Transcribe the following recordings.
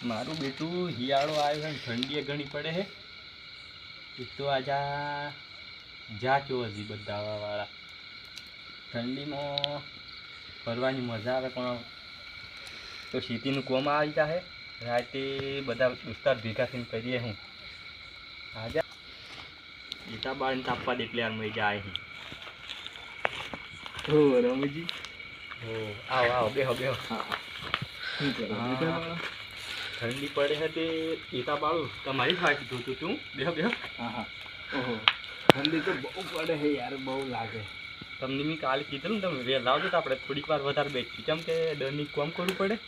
મારું બેટું હિયાળો આવ્યો છે ઠંડી ઠંડીએ ઘણી પડે છે. એક તો આજા જાચો હજી બધા વાળા ઠંડીમાં ફરવાની મજા આવે પણ તો ખેતીનું કોમ આવી જાય રાતે બધા વિસ્તાર ભેગા થઈને કરીએ હું. આજા. ગીતા બાળને તાપવા દે એટલે મજા જાય હો રમજી. હો આવો આવો બેહો બેહો. હા. ઠંડી પડે છે તે ઈટા પાડું તમારી ફાટી જોતું તું. બેહો બેહો. હા હા ઓહો. ઠંડી તો બહુ પડે છે યાર બહુ લાગે. તમને મેં કાલે કીધું ને તમે વેલ લાવજો તો આપણે થોડીક વાર વધારે બેઠી કેમ કે ડરની કોમ કરવું પડે?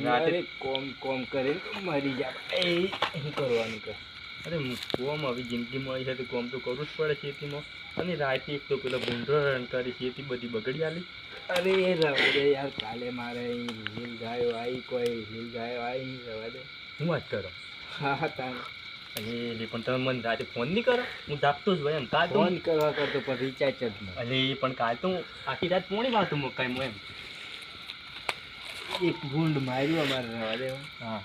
રાતે- કોમ કોમ કરીને તો મરી જાય એ શું કરવાનું કે? અરે કોમ આવી જિંદગી મળી છે તો કોમ તો કરવું જ પડે ખેતીમાં. અને રાતે એક તો પેલો ગુંડરો રન કરી ખેતી બધી બગડી આલી અરે રવા દે યાર કાલે મારે અહીં ગાયો આવી કોઈ લીલ ગાયો આવી રવા દે. હું વાત કરો? હા હા તાન અરે પણ તમે મને રાતે ફોન નહીં કરો? હું જાગતો જ ભાઈ એમ. કાલ ફોન કરવા કરતો પણ રિચાર્જ જ નહીં. અરે પણ કાલ તો આખી રાત પોણી વાતું મુકાય હું એમ. એક ભૂંડ માર્યું અમારે રવા દે હા.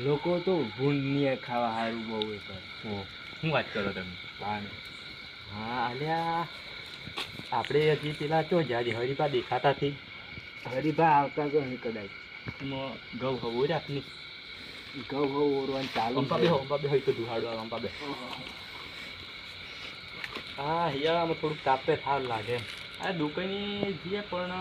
લોકો તો ભૂંડની ખાવા સારું બહુ એ કરે. હું શું વાત કરો તમે? હા અલ્યા આપણે હજી પેલા ચો જ્યારે હરીભા દેખાતા થી. હરીભા આવતા તો નહીં કદાચ. ઘઉં હવું રાખની. ઘઉં હવું ઓરવાનું ચાલુ છે. બે હોય તો દુહાડો આવે અંપા બે. હા હિયાળામાં થોડુંક તાપે થાર લાગે. આ દુકાની જઈએ પણ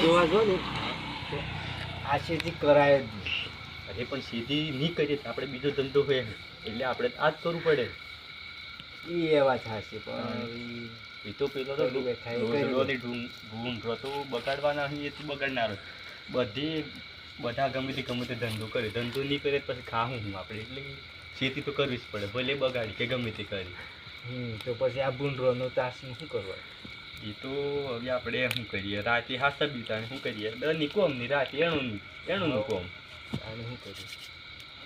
જોવા જો ને તો કરાય જ. અરે પણ સીધી નહીં કરીએ તો આપણે બીજો ધંધો હોય એટલે આપણે આ જ કરવું પડે. એ એવા થશે પણ એ તો પેલો તો રોજની ઢૂંઢ તો બગાડવાના અહીં એ તો બગાડનારો. બધી બધા ગમે તે ગમે તે ધંધો કરે. ધંધો નહીં કરે પછી ખાવું હું આપણે. એટલે ખેતી તો કરવી જ પડે. ભલે બગાડી કે ગમે તે કરી. તો પછી આ ભૂંડરોનો તાસનું શું કરવા એ તો હવે આપણે શું કરીએ? રાતે હાથ બીતા શું કરીએ? દર કોમ અમને રાતે એણું એણું કોમ. આને શું કર્યું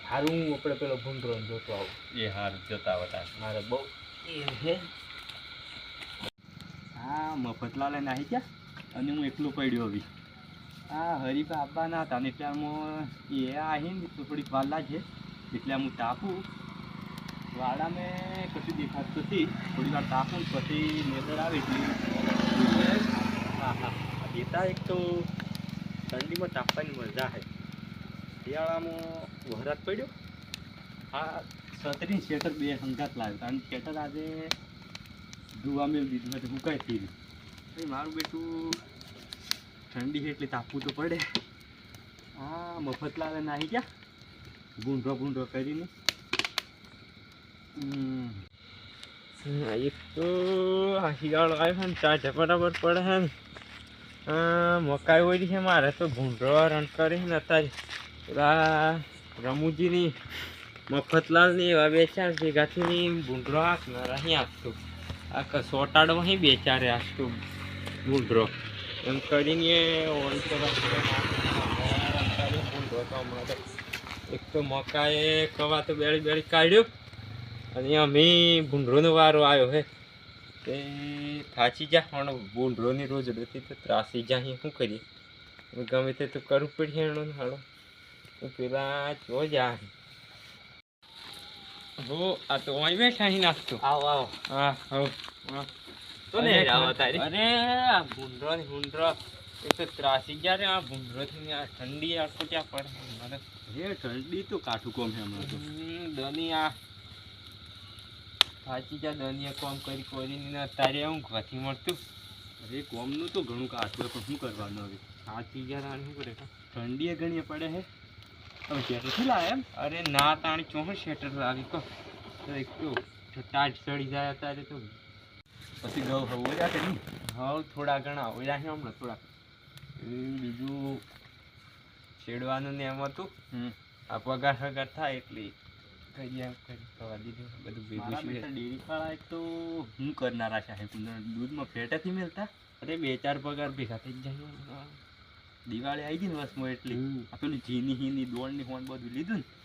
હારું હું આપણે પેલો ભૂંડરો જોતો આવું. એ હાર જોતા હતા મારે બહુ એ છે હા મફતલાલે નાહી ગયા? અને હું એકલો પડ્યો હવે. હા હરીફા આવવાના હતા ને એટલે આમાં એ આવીને થોડીક વાલા છે એટલે હું તાપું વાળા મેં કશું દેખાતું નથી. થોડી વાર તાપું પછી નેદર આવે એટલે હા હા. દેતા એક તો ઠંડીમાં તાપવાની મજા છે શિયાળામાં વરાત પડ્યો? હા છત્રી શેટર બે સંઘાત લાવ્યો કારણ શેટર આજે ધોવા મેં દીધું નથી હુકાય થઈ મારું બેટું ઠંડી એટલે તાપવું તો પડે. હા લાવે નાહી ગયા ગૂંઢો ભૂંડો કરીને. એક તો આ શિયાળો આવ્યો ને ચાચે બરાબર પડે છે ને. આ મકાઈ હોય છે, મારે તો ભૂંડરો રણ કરી અત્યારે. પેલા રમુજીની, મફતલાલની એવા બે ચાર ભેગાથી ભૂંડરો હાથ ને અહીં હાથતું આ સોટાડો અહીં બે ચારે હાથતું ભૂંડરો. એમ કરીને ભૂંડરો તો હમણાં એક તો મકાએ કવા તો બેળી બેળી કાઢ્યો અને અમે ભૂંડરોનો વારો આવ્યો હે. તે થાચી જા, પણ ભૂંડરોની રોજ તો ત્રાસી જા, અહીં શું કરીએ? ગમે તે તો કરવું પડશે એનો હાલો તો પેલા જા હો આ તો અહીં બેઠા અહીં નાખતો આવો આવો. હા હો. તો ને આવો તારી. અરે આ ભૂંડરો ને ભૂંડરો. એ તો ત્રાસી ગયા રે આ ભૂંડરો થી આ ઠંડી આખો ત્યાં પડે? મને એ ઠંડી તો કાઠું કોમ છે હમણાં તો. દની આ સાચી જા દનીએ કોમ કરી કરીને તારે હું ઘરથી મળતું. અરે કોમનું તો ઘણું કાઠું પણ શું કરવાનું હવે? સાચી તાણે શું કરે? ઠંડી એ ઘણી પડે છે હવે એમ? અરે ના તાણી ચોહ શેટર લાવી? કો. તો એક તો ટાટ ચડી જાય અત્યારે તો. પછી ઘઉં હવું ઓર્યા કે નહીં? હવે થોડા ઘણા ઓયા છે હમણાં થોડા. બીજું છેડવાનું ને એમ હતું. આ પગાર પગાર થાય એટલે કરી એમ કરી. થવા દીધું. બધું ભેગું ડેરીવાળા એક તો હું કરનારા સાહેબ. દૂધમાં ફેટેથી મેલતા? અરે બે ચાર પગાર ભેગા થઈ જાય. દિવાળી આવી ગઈ ને વર્ષમાં એટલી. આ પેલું જીની હીની દોડની હોન બધું લીધું ને